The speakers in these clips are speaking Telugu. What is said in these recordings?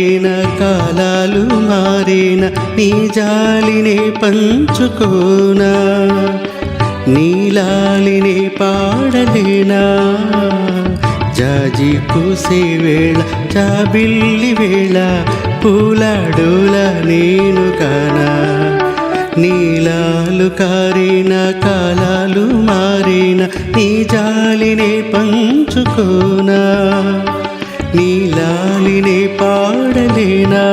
మారిన కాలాలు మారిన నీ జాలినే పంచుకోనా? నీలాలినే పాడలేనా? జాజి పూసే వేళ జాబిల్లి వేళ పూలాడోల నేను కానా? నీలాలు కారిన కాలాలు మారిన నీ జాలినే పంచుకోనా? నీలాలినే పాడలేనా?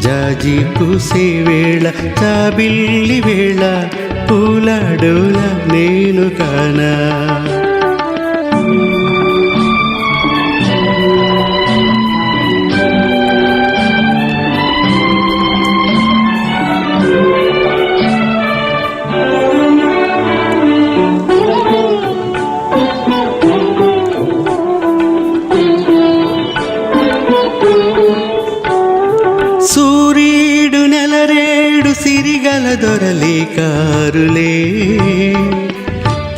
జాజి పూసే వేళ జాబిల్లి వేళ పూలాడోల నేను కానా? సిరిగల దొరలే కారులే.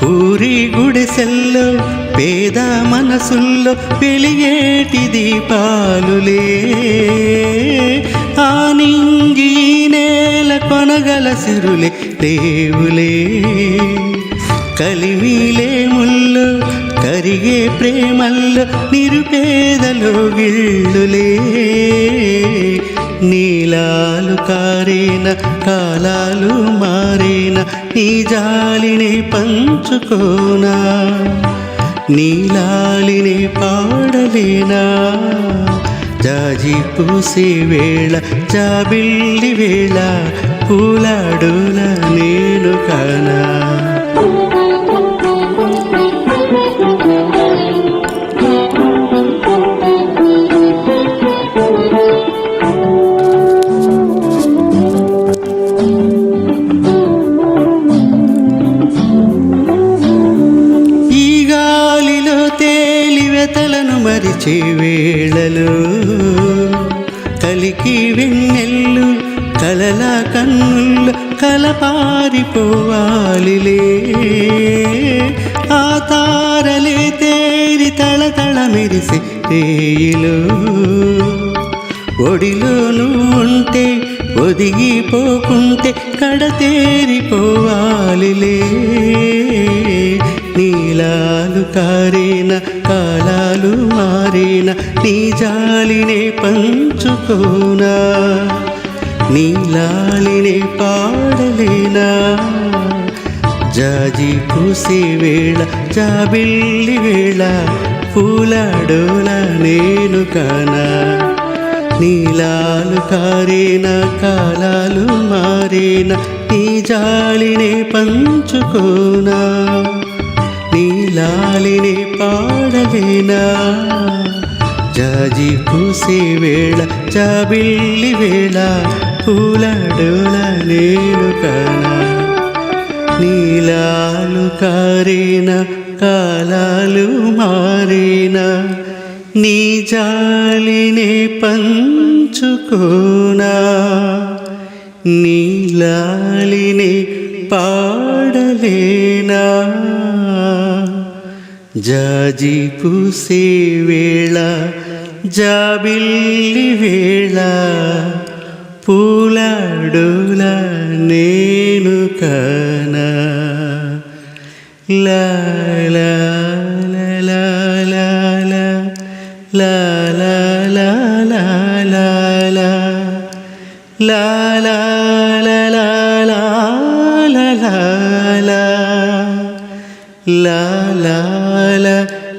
పూరి గుడిసెల్లో పేద మనసుల్లో వెలిగేటి దీపాలులే. ఆనింగి నేల కొనగల సిరులే దేవులే కలిమిలే ముళ్ళు కరిగే ప్రేమల్లో నిరుపేదలో గిళ్ళులే నీలాలు కారేన కాలాలు మారేన నీ జాలిని పంచుకోనా? నీలాలిని పాడలేనా? జాజి పూసే వేళ జాబిల్లి వేళ పూలాడు కలికి వెన్నెల్లు కలల కన్నుల్లో కలపారిపోవాలిలే. ఆ తారలే తేరి తళతళ మెరిసి తేయిలో. ఒడిలో ఉంటే ఒదిగిపోకుంటే కడతేరిపోవాలిలే నీలాలు కారేన కాలాలు మారిన నీ జాలినే పంచుకోనా? నీలాలినే పాడలేనా? జాజి పూసే వేళ జాబిల్లి వేళ పూలాడోల నేను కానా? నీలాలు కారేన కాలాలు మారేన? నీ జాలినే పంచుకోనా? నీలాలినే పా పాడలేనా జాజి పూసే వేళ జాబిల్లి వేళ పూలాడోల నేను కానా. నీలాలు కారేన కాలాలు మారేన. నీ జాలినే పంచుకోనా. నీలాలినే పాడలేనా. జాజి పూసే వేళ జాబిల్లి వేళ పూలాడుల నేను కానా లా లా లా లా లా లా లా లా లా లా లా లా లా లా లా లా లా లా లా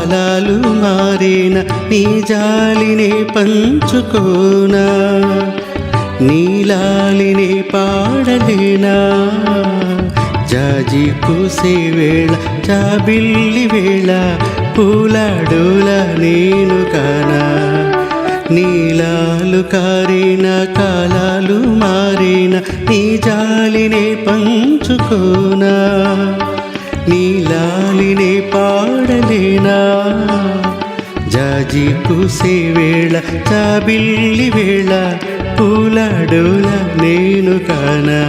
కాలాలు మారిన నీ జాలినే పంచుకోనా. నీలాలినే పాడలేనా. జాజి పూసే వేళ జాబిల్లి వేళ పూలాడోల నేను కానా. నీలాలు కారిన కాలాలు మారిన నీ జాలినే పంచుకోనా. నీలాలినే పాడలేనా జాజి పూసే వేళ చాబిల్లి వేళ పూలాడోల నేను కానా